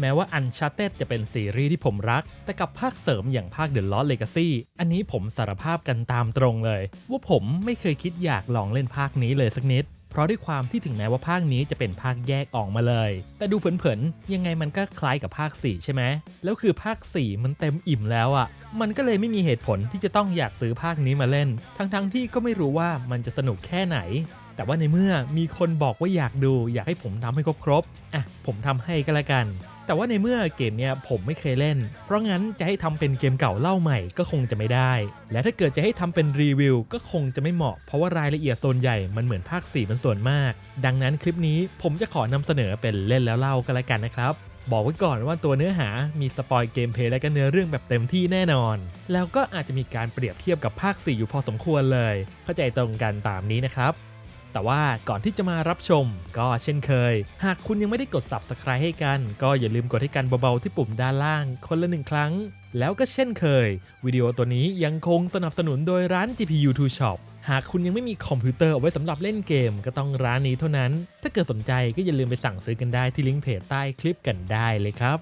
แม้ว่า Uncharted จะเป็นซีรีส์ที่ผมรัก แต่กับภาคเสริมอย่างภาค The Lost Legacy อันนี้ผมสารภาพกันตามตรงเลย ว่าผมไม่เคยคิดอยากลองเล่นภาคนี้เลยสักนิด เพราะด้วยความที่ถึงแม้ว่าภาคนี้จะเป็นภาคแยกออกมาเลย แต่ดูเผินๆ ยังไงมันก็คล้ายกับภาค 4 ใช่ไหม แล้วคือภาค 4 มันเต็มอิ่มแล้วอะ่ะ มันก็เลยไม่มีเหตุผลที่จะต้องอยากซื้อภาคนี้มาเล่น ทั้งๆที่ก็ไม่รู้ว่ามันจะสนุกแค่ไหนแต่ว่าในเมื่อมีคนบอกว่าอยากดู อยากให้ผมทำให้ครบๆอะผมทำให้ก็แล้วกัน แต่ว่าในเมื่อเกมเนี้ยผมไม่เคยเล่น เพราะงั้นจะให้ทำเป็นเกมเก่าเล่าใหม่ก็คงจะไม่ได้ และถ้าเกิดจะให้ทำเป็นรีวิวก็คงจะไม่เหมาะ เพราะว่ารายละเอียดโซนใหญ่มันเหมือนภาค4เป็นส่วนมาก ดังนั้นคลิปนี้ผมจะขอนำเสนอเป็นเล่นแล้วเล่าก็แล้วกันนะครับบอกไว้ก่อนว่าตัวเนื้อหามีสปอยเกมเพลย์และก็เนื้อเรื่องแบบเต็มที่แน่นอน แล้วก็อาจจะมีการเปรียบเทียบกับภาค 4 อยู่พอสมควรเลย เข้าใจตรงกันตามนี้นะครับ แต่ว่าก่อนที่จะมารับชม ก็เช่นเคย หากคุณยังไม่ได้กด Subscribe ให้กัน ก็อย่าลืมกดให้กันเบาๆที่ปุ่มด้านล่าง คนละหนึ่งครั้ง แล้วก็เช่นเคย วิดีโอตัวนี้ยังคงสนับสนุนโดยร้าน GPU 2 Shop หากคุณยังไม่มีคอมพิวเตอร์เอาไว้สำหรับเล่นเกมก็ต้องร้านนี้เท่านั้น ถ้าเกิดสนใจก็อย่าลืมไปสั่งซื้อกันได้ที่ลิงก์เพจใต้คลิปกันได้เลยครับ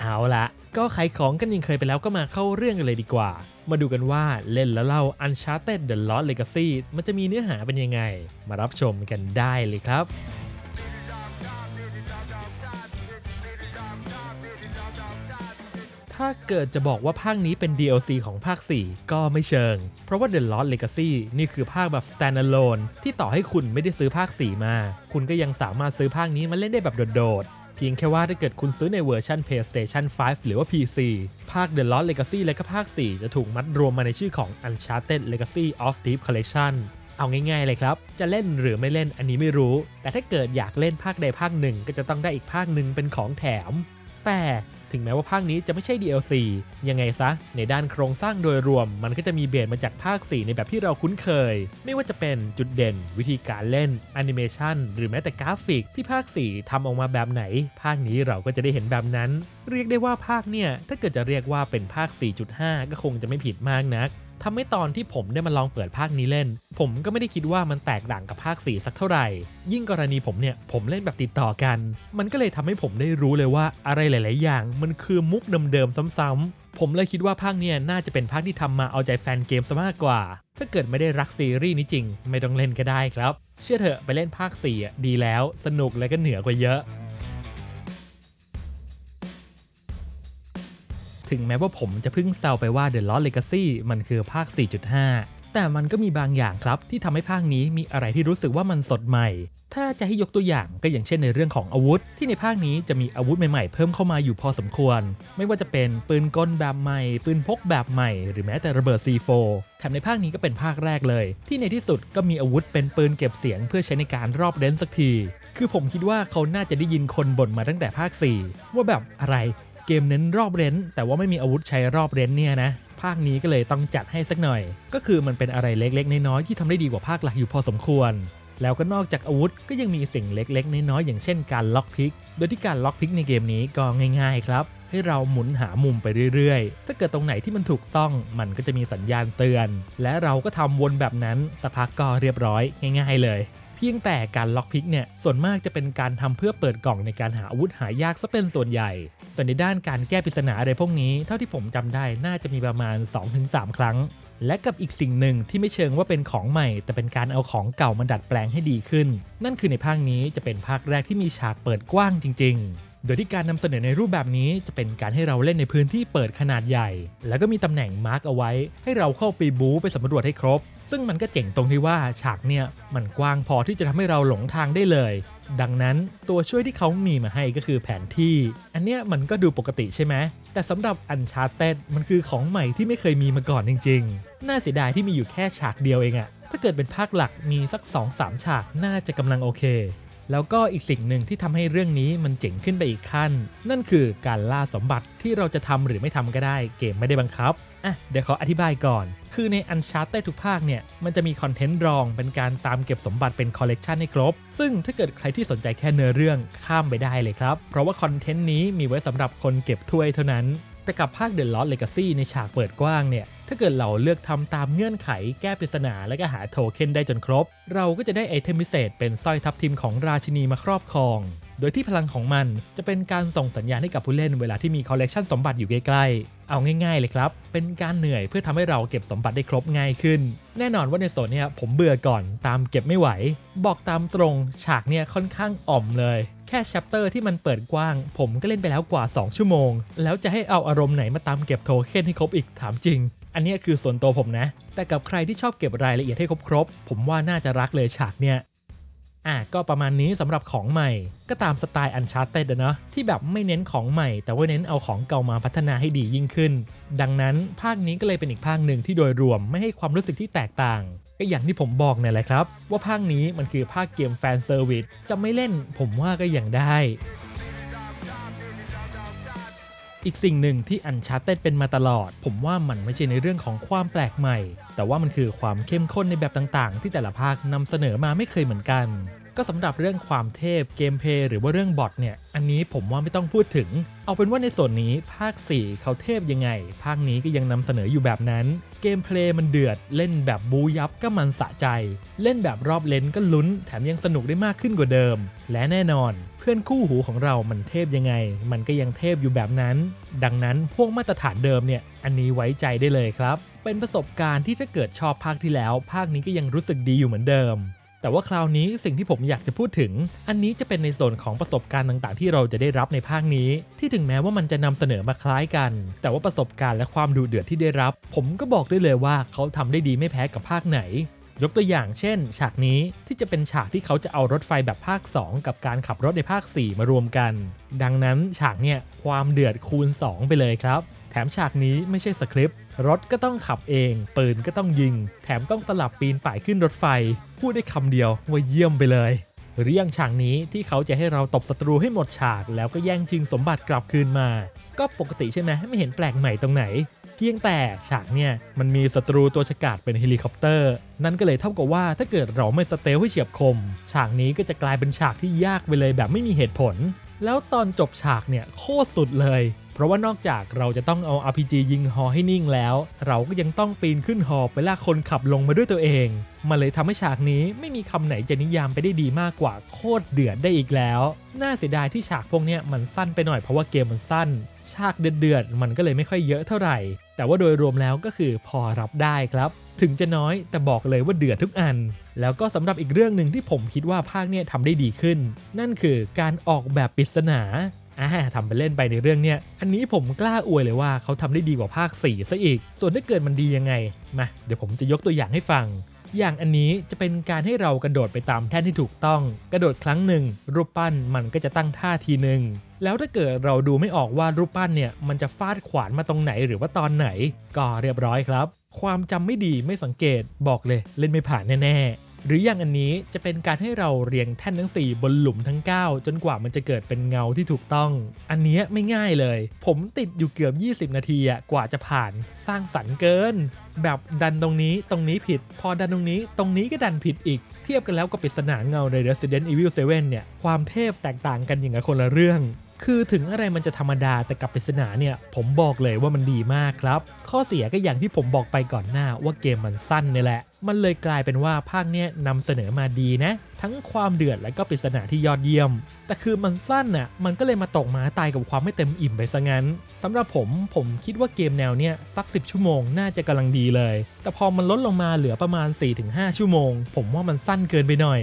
เอาละ ก็ขายของกันยังเคยไปแล้วก็มาเข้าเรื่องกันเลยดีกว่า มาดูกันว่าเล่นแล้วเล่า Uncharted The Lost Legacy มันจะมีเนื้อหาเป็นยังไง มารับชมกันได้เลยครับถ้าเกิดจะบอกว่าภาคนี้เป็น DLC ของภาค 4 ก็ไม่เชิง เพราะว่า The Lost Legacy นี่คือภาคแบบ standalone ที่ต่อให้คุณไม่ได้ซื้อภาค 4 มา คุณก็ยังสามารถซื้อภาคนี้มาเล่นได้แบบโดด เพียงแค่ว่าถ้าเกิดคุณซื้อในเวอร์ชัน PlayStation 5 หรือว่า PC ภาค The Lost Legacy และก็ภาค 4 จะถูกมัดรวมมาในชื่อของ Uncharted Legacy of Thief Collection เอาง่ายๆเลยครับ จะเล่นหรือไม่เล่นอันนี้ไม่รู้ แต่ถ้าเกิดอยากเล่นภาคใดภาคหนึ่งก็จะต้องได้อีกภาคหนึ่งเป็นของแถม แต่ ถึงแม้ว่าภาคนี้จะไม่ใช่ DLC ยังไงซะ ในด้านโครงสร้างโดยรวม มันก็จะมีเบสมาจากภาค 4 ในแบบที่เราคุ้นเคย ไม่ว่าจะเป็นจุดเด่น วิธีการเล่นแอนิเมชันหรือแม้แต่กราฟิกที่ภาค 4ทำออกมาแบบไหน ภาคนี้เราก็จะได้เห็นแบบนั้น เรียกได้ว่าภาคเนี่ยถ้าเกิดจะเรียกว่าเป็นภาค 4.5 ก็คงจะไม่ผิดมากนัก ทำให้ตอนที่ผมได้มาลองเปิดภาคนี้เล่น ผมก็ไม่ได้คิดว่ามันแตกต่างกับภาค 4 สักเท่าไหร่ ยิ่งกรณีผมเนี่ยผมเล่นแบบติดต่อกัน มันก็เลยทำให้ผมได้รู้เลยว่าอะไรหลาย ๆ อย่าง มันคือมุกเดิม ๆ ซ้ำๆผมเลยคิดว่าภาคเนี่ยน่าจะเป็นภาคที่ทำมาเอาใจแฟนเกมซะมากกว่า ถ้าเกิดไม่ได้รักซีรีส์นี้จริง ไม่ต้องเล่นก็ได้ครับ เชื่อเถอะไปเล่นภาค4อะดีแล้ว สนุกและก็เหนือกว่าเยอะ ถึงแม้ว่าผมจะเพิ่งแซวไปว่า The Lost Legacy มันคือภาค 4.5 แต่มันก็มีบางอย่างครับที่ทำให้ภาคนี้มีอะไรที่รู้สึกว่ามันสดใหม่ ถ้าจะให้ยกตัวอย่างก็อย่างเช่นในเรื่องของอาวุธ ที่ในภาคนี้จะมีอาวุธใหม่ๆ เพิ่มเข้ามาอยู่พอสมควร ไม่ว่าจะเป็นปืนกลแบบใหม่ ปืนพกแบบใหม่ หรือแม้แต่ระเบิด C4 แถมในภาคนี้ก็เป็นภาคแรกเลย ที่ในที่สุดก็มีอาวุธเป็นปืนเก็บเสียง เพื่อใช้ในการรอบเรนสักทีคือผมคิดว่าเขาน่าจะได้ยินคนบ่นมาตั้งแต่ภาค 4 ว่าแบบอะไร เกมเน้นรอบเรนแต่ว่าไม่มีอาวุธใช้รอบเรนเนี่ยนะ ภาคนี้ก็เลยต้องจัดให้สักหน่อย ก็คือมันเป็นอะไรเล็กๆ น้อยๆที่ทำได้ดีกว่าภาคหลักอยู่พอสมควร แล้วก็นอกจากอาวุธก็ยังมีสิ่งเล็กๆ น้อยๆอย่างเช่นการล็อกพิก โดยที่การล็อกพิกในเกมนี้ก็ง่ายๆครับให้เราหมุนหามุมไปเรื่อยๆ ถ้าเกิดตรงไหนที่มันถูกต้อง มันก็จะมีสัญญาณเตือน และเราก็ทำวนแบบนั้นสักพักก็เรียบร้อยง่าย ๆ เลย พียงแต่การล็อกพิกเนี่ยส่วนมากจะเป็นการทำเพื่อเปิดกล่องในการหาอาวุธหายากซะเป็นส่วนใหญ่ ส่วนในด้านการแก้ปริศนาอะไรพวกนี้ เท่าที่ผมจำได้น่าจะมีประมาณ 2-3 ครั้ง และกับอีกสิ่งหนึ่งที่ไม่เชิงว่าเป็นของใหม่ แต่เป็นการเอาของเก่ามาดัดแปลงให้ดีขึ้น นั่นคือในภาคนี้จะเป็นภาคแรกที่มีฉากเปิดกว้างจริง ๆ โดยที่การนำเสนอในรูปแบบนี้จะเป็นการให้เราเล่นในพื้นที่เปิดขนาดใหญ่ แล้วก็มีตำแหน่งมาร์กเอาไว้ ให้เราเข้าไปบู๊ไปสำรวจให้ครบ ซึ่งมันก็เจ๋งตรงที่ว่าฉากเนี่ยมันกว้างพอที่จะทำให้เราหลงทางได้เลย ดังนั้นตัวช่วยที่เขามีมาให้ก็คือแผนที่ อันเนี้ยมันก็ดูปกติใช่ไหมแต่สำหรับ Uncharted มันคือของใหม่ที่ไม่เคยมีมาก่อนจริง ๆ น่าเสียดายที่มีอยู่แค่ฉากเดียวเองอะถ้าเกิดเป็นภาคหลักมีสัก 2-3 ฉากน่าจะกำลังโอเค แล้วก็อีกสิ่งหนึ่งที่ทำให้เรื่องนี้มันเจ๋งขึ้นไปอีกขั้น นั่นคือการล่าสมบัติที่เราจะทำหรือไม่ทำก็ได้ เกมไม่ได้บังคับอะเดี๋ยวขออธิบายก่อน คือใน Uncharted ทุกภาคเนี่ย มันจะมีคอนเทนต์รองเป็นการตามเก็บสมบัติเป็นคอลเลกชันให้ครบ ซึ่งถ้าเกิดใครที่สนใจแค่เนื้อเรื่องข้ามไปได้เลยครับ เพราะว่าคอนเทนต์นี้มีไว้สำหรับคนเก็บถ้วยเท่านั้น แต่กับภาค The Lost Legacy ในฉากเปิดกว้างเนี่ย ถ้าเกิดเราเลือกทำตามเงื่อนไขแก้ปริศนาและก็หาโทเค็นได้จนครบ เราก็จะได้ไอเทมพิเศษเป็นสร้อยทับทิมของราชินีมาครอบครอง โดยที่พลังของมันจะเป็นการส่งสัญญาณให้กับผู้เล่นเวลาที่มีคอลเลกชันสมบัติอยู่ใกล้ๆ เอาง่ายๆเลยครับ เป็นการเหนื่อยเพื่อทำให้เราเก็บสมบัติได้ครบง่ายขึ้น แน่นอนว่าในโซนเนี้ยผมเบื่อก่อนตามเก็บไม่ไหว บอกตามตรงฉากเนี่ยค่อนข้างอ่อมเลย แค่แชปเตอร์ที่มันเปิดกว้าง ผมก็เล่นไปแล้วกว่า 2 ชั่วโมง แล้วจะให้เอาอารมณ์ไหนมาตามเก็บโทเค็นให้ครบอีกถามจริง อันนี้คือส่วนตัวผมนะ แต่กับใครที่ชอบเก็บรายละเอียดให้ครบๆผมว่าน่าจะรักเลยฉากเนี่ย อะก็ประมาณนี้สำหรับของใหม่ ก็ตามสไตล์อันชาร์เต็ดนะที่แบบไม่เน้นของใหม่ แต่ว่าเน้นเอาของเก่ามาพัฒนาให้ดียิ่งขึ้น ดังนั้นภาคนี้ก็เลยเป็นอีกภาคหนึ่งที่โดยรวมไม่ให้ความรู้สึกที่แตกต่างก็อย่างที่ผมบอกเนี่ยแหละครับ ว่าภาคนี้มันคือภาคเกมแฟนเซอร์วิสจะไม่เล่นผมว่าก็อย่างได้ อีกสิ่งหนึ่งที่ Uncharted เป็นมาตลอด ผมว่ามันไม่ใช่ในเรื่องของความแปลกใหม่ แต่ว่ามันคือความเข้มข้นในแบบต่างๆ ที่แต่ละภาคนำเสนอมาไม่เคยเหมือนกัน ก็สำหรับเรื่องความเทพเกมเพลย์หรือว่าเรื่องบอทเนี่ยอันนี้ผมว่าไม่ต้องพูดถึง เอาเป็นว่าในส่วนนี้ภาค 4 เขาเทพยังไง ภาคนี้ก็ยังนำเสนออยู่แบบนั้น เกมเพลย์มันเดือด เล่นแบบบูยับก็มันสะใจ เล่นแบบรอบเลนก็ลุ้น แถมยังสนุกได้มากขึ้นกว่าเดิม และแน่นอน เพื่อนคู่หูของเรามันเทพยังไง มันก็ยังเทพอยู่แบบนั้น ดังนั้นพวกมาตรฐานเดิมเนี่ยอันนี้ไว้ใจได้เลยครับ เป็นประสบการณ์ที่ถ้าเกิดชอบภาคที่แล้ว ภาคนี้ก็ยังรู้สึกดีอยู่เหมือนเดิม แต่ว่าคราวนี้สิ่งที่ผมอยากจะพูดถึง อันนี้จะเป็นในส่วนของประสบการณ์ต่างๆ ที่เราจะได้รับในภาคนี้ ที่ถึงแม้ว่ามันจะนำเสนอมาคล้ายกัน แต่ว่าประสบการณ์และความดุเดือดที่ได้รับ ผมก็บอกได้เลยว่าเขาทำได้ดีไม่แพ้กับภาคไหนยกตัวอย่างเช่น ฉากนี้ที่จะเป็นฉากที่เขาจะเอารถไฟแบบภาค 2 กับการขับรถในภาค 4 มารวมกัน ดังนั้นฉากเนี่ยความเดือดคูณ 2 ไปเลยครับ แถมฉากนี้ไม่ใช่สคริปต์ รถก็ต้องขับเอง ปืนก็ต้องยิง แถมต้องสลับปีนป่ายขึ้นรถไฟ พูดได้คำเดียวว่าเยี่ยมไปเลยหรือองฉากนี้ที่เขาจะให้เราตบศัตรูให้หมดฉาก แล้วก็แย่งชิงสมบัติกลับคืนมา ก็ปกติใช่ไหมไม่เห็นแปลกใหม่ตรงไหน เพียงแต่ฉากเนี่ยมันมีศัตรูตัวฉกาจเป็นเฮลิคอปเตอร์ นั่นก็เลยเท่ากับว่าถ้าเกิดเราไม่สเตลให้เฉียบคม ฉากนี้ก็จะกลายเป็นฉากที่ยากไปเลยแบบไม่มีเหตุผล แล้วตอนจบฉากเนี่ยโคตรสุดเลย เพราะว่านอกจากเราจะต้องเอา RPG ยิงฮอให้นิ่งแล้ว เราก็ยังต้องปีนขึ้นฮอไปลากคนขับลงมาด้วยตัวเองมันเลยทำให้ฉากนี้ไม่มีคำไหนจะนิยามไปได้ดีมากกว่าโคตรเดือดได้อีกแล้ว น่าเสียดายที่ฉากพวกนี้มันสั้นไปหน่อยเพราะว่าเกมมันสั้น ฉากเดือดๆมันก็เลยไม่ค่อยเยอะเท่าไหร่ แต่ว่าโดยรวมแล้วก็คือพอรับได้ครับ ถึงจะน้อยแต่บอกเลยว่าเดือดทุกอัน แล้วก็สำหรับอีกเรื่องหนึ่งที่ผมคิดว่าภาคเนี่ยทำได้ดีขึ้น นั่นคือการออกแบบปริศนา อ่าทำไปเล่นไปในเรื่องเนี้ย อันนี้ผมกล้าอวยเลยว่าเขาทำได้ดีกว่าภาค 4 ซะอีก ส่วนถ้าเกิดมันดียังไง มา เดี๋ยวผมจะยกตัวอย่างให้ฟัง อย่างอันนี้จะเป็นการให้เรากระโดดไปตามแท่นที่ถูกต้อง กระโดดครั้งหนึ่ง รูปปั้นมันก็จะตั้งท่าทีหนึ่ง แล้วถ้าเกิดเราดูไม่ออกว่ารูปปั้นเนี่ยมันจะฟาดขวานมาตรงไหนหรือว่าตอนไหน ก็เรียบร้อยครับ ความจำไม่ดีไม่สังเกตบอกเลยเล่นไม่ผ่านแน่ๆ หรืออย่างอันนี้จะเป็นการให้เราเรียงแท่นทั้ง 4 บนหลุมทั้ง 9 จนกว่ามันจะเกิดเป็นเงาที่ถูกต้อง อันนี้ไม่ง่ายเลย ผมติดอยู่เกือบ 20 นาทีอะกว่าจะผ่านสร้างสรรค์เกิน แบบดันตรงนี้ตรงนี้ผิด พอดันตรงนี้ ตรงนี้ก็ดันผิดอีก เทียบกันแล้วกับปริศนาเงาใน Resident Evil 7 เนี่ยความเทพแตกต่างกันอย่างกับคนละเรื่อง คือถึงอะไรมันจะธรรมดาแต่กับปริศนาเนี่ยผมบอกเลยว่ามันดีมากครับ ข้อเสียก็อย่างที่ผมบอกไปก่อนหน้าว่าเกมมันสั้นนี่แหละ มันเลยกลายเป็นว่าภาคเนี้ยนำเสนอมาดีนะ ทั้งความเดือดและก็ปริศนาที่ยอดเยี่ยม แต่คือมันสั้นน่ะมันก็เลยมาตกมาตายกับความไม่เต็มอิ่มไปซะงั้นสำหรับผมผมคิดว่าเกมแนวเนี้ยสัก 10 ชั่วโมงน่าจะกำลังดีเลย แต่พอมันลดลงมาเหลือประมาณ 4-5 ชั่วโมง ผมว่ามันสั้นเกินไปหน่อย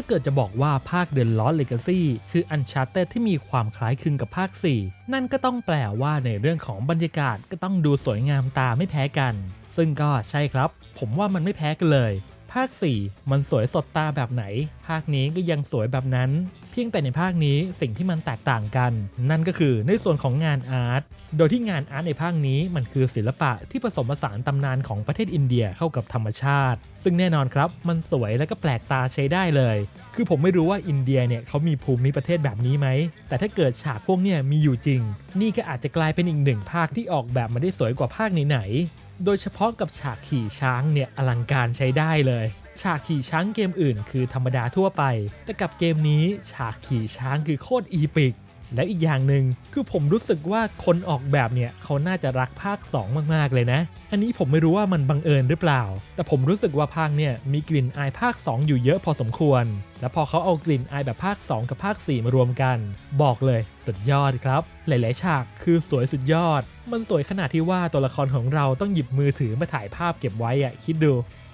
ถ้าเกิดจะบอกว่าภาค The Lost Legacy คือ Uncharted ที่มีความคล้ายคลึงกับภาค 4 นั่นก็ต้องแปลว่าในเรื่องของบรรยากาศก็ต้องดูสวยงามตาไม่แพ้กัน ซึ่งก็ใช่ครับ ผมว่ามันไม่แพ้กันเลย ภาค 4 มันสวยสดตาแบบไหน ภาคนี้ก็ยังสวยแบบนั้น เพียงแต่ในภาคนี้สิ่งที่มันแตกต่างกัน นั่นก็คือในส่วนของงานอาร์ต โดยที่งานอาร์ตในภาคนี้มันคือศิลปะที่ผสมผสานตำนานของประเทศอินเดียเข้ากับธรรมชาติ ซึ่งแน่นอนครับ มันสวยและก็แปลกตาใช้ได้เลย คือผมไม่รู้ว่าอินเดียเนี่ยเขามีภูมิประเทศแบบนี้ไหม แต่ถ้าเกิดฉากพวกเนี่ยมีอยู่จริง นี่ก็อาจจะกลายเป็นอีกหนึ่งภาคที่ออกแบบมาได้สวยกว่าภาคไหนๆ โดยเฉพาะกับฉากขี่ช้างเนี่ยอลังการใช้ได้เลย ฉากขี่ช้างเกมอื่น คือธรรมดาทั่วไป แต่กับเกมนี้ฉากขี่ช้างคือโคตรอีปิก และอีกอย่างหนึ่งคือผมรู้สึกว่าคนออกแบบเนี่ยเขาน่าจะรักภาค 2 มากๆเลยนะ อันนี้ผมไม่รู้ว่ามันบังเอิญหรือเปล่า แต่ผมรู้สึกว่าภาคเนี่ยมีกลิ่นอายภาค 2 อยู่เยอะพอสมควร และพอเขาเอากลิ่นอายแบบภาค 2 กับภาค 4 มารวมกัน บอกเลยสุดยอดครับ หลาย ๆ ฉากคือสวยสุดยอด มันสวยขนาดที่ว่าตัวละครของเราต้องหยิบมือถือมาถ่ายภาพเก็บไว้อะคิดดู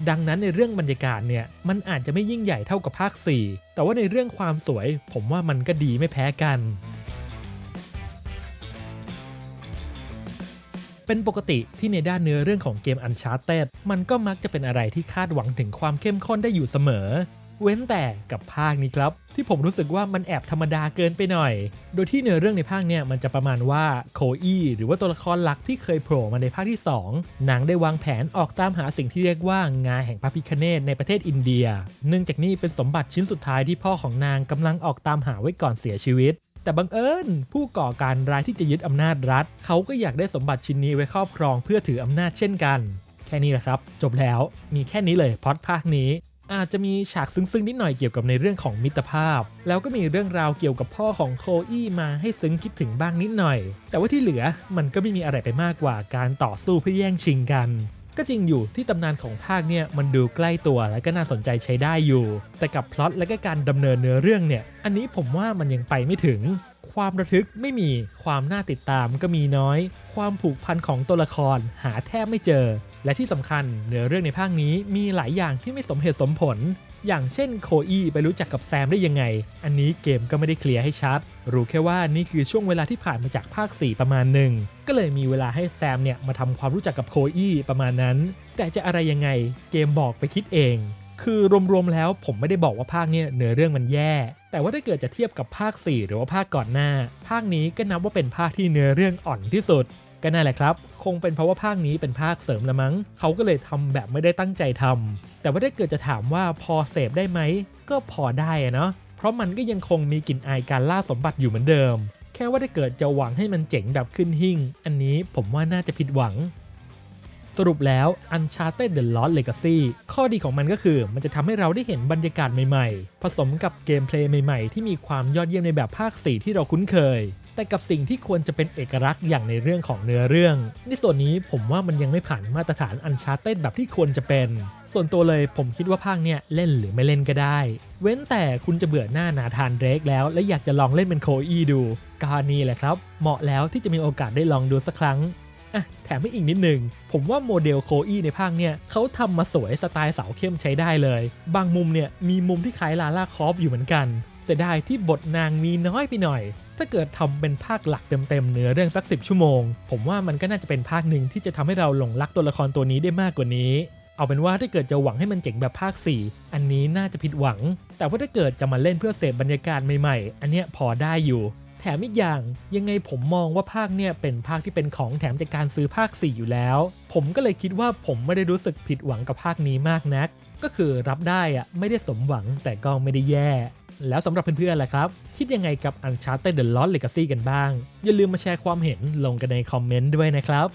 ดังนั้นในเรื่องบรรยากาศเนี่ยมันอาจจะไม่ยิ่งใหญ่เท่ากับภาค 4 แต่ว่าในเรื่องความสวย ผมว่ามันก็ดีไม่แพ้กันเป็นปกติที่ในด้านเนื้อเรื่องของเกม Uncharted มันก็มักจะเป็นอะไรที่คาดหวังถึงความเข้มข้นได้อยู่เสมอ เว้นแต่กับภาคนี้ครับ ที่ผมรู้สึกว่ามันแอบธรรมดาเกินไปหน่อย โดยที่เนื้อเรื่องในภาคเนี่ยมันจะประมาณว่าโคอี้หรือว่าตัวละครหลักที่เคยโผล่มาในภาคที่ 2 นางได้วางแผนออกตามหาสิ่งที่เรียกว่างาแห่งพระพิคเนตในประเทศอินเดีย เนื่องจากนี่เป็นสมบัติชิ้นสุดท้ายที่พ่อของนางกำลังออกตามหาไว้ก่อนเสียชีวิตแต่บังเอิญผู้ก่อการร้ายที่จะยึดอำนาจรัฐ เขาก็อยากได้สมบัติชิ้นนี้ไว้ครอบครองเพื่อถืออำนาจเช่นกัน แค่นี้แหละครับ จบแล้วมีแค่นี้เลยพอดภาคนี้ อาจจะมีฉากซึ้งๆนิดหน่อยเกี่ยวกับในเรื่องของมิตรภาพ แล้วก็มีเรื่องราวเกี่ยวกับพ่อของโคอี้มาให้ซึ้งคิดถึงบ้างนิดหน่อย แต่ว่าที่เหลือมันก็ไม่มีอะไรไปมากกว่าการต่อสู้เพื่อแย่งชิงกัน ก็จริงอยู่ที่ตำนานของภาคเนี่ยมันดูใกล้ตัวและก็น่าสนใจใช้ได้อยู่ แต่กับพล็อตและก็การดำเนินเนื้อเรื่องเนี่ย อันนี้ผมว่ามันยังไปไม่ถึง ความระทึกไม่มีความน่าติดตามก็มีน้อย ความผูกพันของตัวละครหาแทบไม่เจอ และที่สำคัญเนื้อเรื่องในภาคนี้มีหลายอย่างที่ไม่สมเหตุสมผล อย่างเช่นโคอี้ไปรู้จักกับแซมได้ยังไง อันนี้เกมก็ไม่ได้เคลียร์ให้ชัด รู้แค่ว่านี่คือช่วงเวลาที่ผ่านมาจากภาค 4 ประมาณหนึ่ง ก็เลยมีเวลาให้แซมเนี่ยมาทำความรู้จักกับโคอี้ประมาณนั้น แต่จะอะไรยังไงเกมบอกไปคิดเอง คือรวมๆแล้วผมไม่ได้บอกว่าภาคเนี่ยเนื้อเรื่องมันแย่ แต่ว่าถ้าเกิดจะเทียบกับภาค 4 หรือว่าภาคก่อนหน้า ภาคนี้ก็นับว่าเป็นภาคที่เนื้อเรื่องอ่อนที่สุด ก็นั่นแหละครับ คงเป็นเพราะว่าภาคนี้เป็นภาคเสริมละมั้ง เขาก็เลยทำแบบไม่ได้ตั้งใจทำแต่ว่าถ้าเกิดจะถามว่าพอเสพได้ไหม ก็พอได้อะเนาะ เพราะมันก็ยังคงมีกลิ่นอายการล่าสมบัติอยู่เหมือนเดิม แค่ว่าถ้าเกิดจะหวังให้มันเจ๋งแบบขึ้นหิ่ง อันนี้ผมว่าน่าจะผิดหวังสรุปแล้ว Uncharted The Lost Legacy ข้อดีของมันก็คือมันจะทำให้เราได้เห็นบรรยากาศใหม่ๆ ผสมกับเกมเพลย์ใหม่ๆ ที่มีความยอดเยี่ยมในแบบภาค 4 ที่เราคุ้นเคย แต่กับสิ่งที่ควรจะเป็นเอกลักษณ์อย่างในเรื่องของเนื้อเรื่อง ในส่วนนี้ผมว่ามันยังไม่ผ่านมาตรฐาน Uncharted แบบที่ควรจะเป็น ส่วนตัวเลยผมคิดว่าภาคเนี้ยเล่นหรือไม่เล่นก็ได้ เว้นแต่คุณจะเบื่อหน้านาธานเดรกแล้ว และอยากจะลองเล่นเป็นโคอีดูก็นี่แหละครับ เหมาะแล้วที่จะมีโอกาสได้ลองดูสักครั้งอะแถมให้อีกนิดหนึ่ง ผมว่าโมเดลโคอี้ในภาคเนี่ยเขาทำมาสวยสไตล์สาวเข้มใช้ได้เลย บางมุมเนี่ยมีมุมที่คล้ายลาล่าคอฟอยู่เหมือนกัน เสียดายที่บทนางมีน้อยไปหน่อย ถ้าเกิดทำเป็นภาคหลักเต็มๆเนื้อเรื่องสัก 10 ชั่วโมง ผมว่ามันก็น่าจะเป็นภาคหนึ่งที่จะทำให้เราหลงรักตัวละครตัวนี้ได้มากกว่านี้ เอาเป็นว่าถ้าเกิดจะหวังให้มันเจ๋งแบบภาค 4 อันนี้น่าจะผิดหวัง แต่ว่าถ้าเกิดจะมาเล่นเพื่อเสพบรรยากาศใหม่ๆ อันเนี้ยพอได้อยู่ แถมอีกอย่างยังไงผมมองว่าภาคเนี่ยเป็นภาคที่เป็นของแถมจากการซื้อภาค 4 อยู่แล้ว ผมก็เลยคิดว่าผมไม่ได้รู้สึกผิดหวังกับภาคนี้มากนัก ก็คือรับได้อะไม่ได้สมหวังแต่ก็ไม่ได้แย่ แล้วสำหรับเพื่อนๆล่ะครับ คิดยังไงกับ Uncharted The Lost Legacy กันบ้าง อย่าลืมมาแชร์ความเห็นลงกันในคอมเมนต์ด้วยนะครับ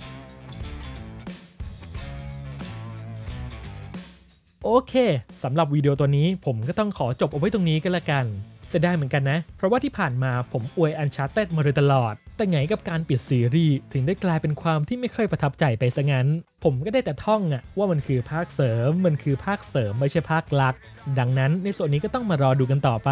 โอเค สำหรับวิดีโอตัวนี้ผมก็ต้องขอจบเอาไว้ตรงนี้กันละกัน จะได้เหมือนกันนะ เพราะว่าที่ผ่านมาผมอวย Uncharted มาโดยตลอด แต่ไงกับการปิดซีรีส์ถึงได้กลายเป็นความที่ไม่ค่อยประทับใจไปซะงั้น ผมก็ได้แต่ท่องอะว่ามันคือภาคเสริม มันคือภาคเสริมไม่ใช่ภาคหลัก ดังนั้นในส่วนนี้ก็ต้องมารอดูกันต่อไป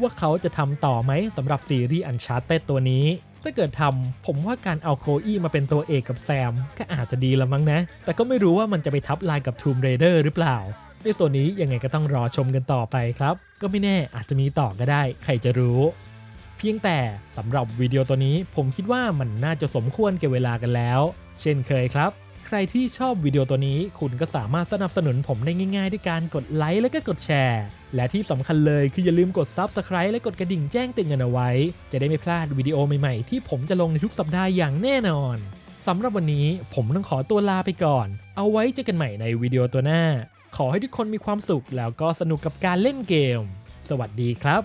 ว่าเขาจะทำต่อไหมสำหรับซีรีส์ Uncharted ตัวนี้ถ้าเกิดทำผมว่าการเอาโคอี้มาเป็นตัวเอกกับแซม ก็อาจจะดีละมั้งนะ แต่ก็ไม่รู้ว่ามันจะไปทับลายกับ Tomb Raider หรือเปล่า ในส่วนนี้ยังไงก็ต้องรอชมกันต่อไปครับ ก็ไม่แน่อาจจะมีต่อก็ได้ ใครจะรู้ เพียงแต่สำหรับวิดีโอตัวนี้ผมคิดว่ามันน่าจะสมควรแก่เวลากันแล้ว เช่นเคยครับ ใครที่ชอบวิดีโอตัวนี้ คุณก็สามารถสนับสนุนผมได้ง่าย ๆ ด้วยการกดไลค์และก็กดแชร์ และที่สำคัญเลยคืออย่าลืมกด Subscribe และกดกระดิ่งแจ้งเตือนกันเอาไว้ จะได้ไม่พลาดวิดีโอใหม่ๆ ที่ผมจะลงในทุกสัปดาห์อย่างแน่นอนสำหรับวันนี้ผมต้องขอตัวลาไปก่อน เอาไว้เจอกันใหม่ในวิดีโอตัวหน้า ขอให้ทุกคนมีความสุขแล้วก็สนุกกับการเล่นเกม สวัสดีครับ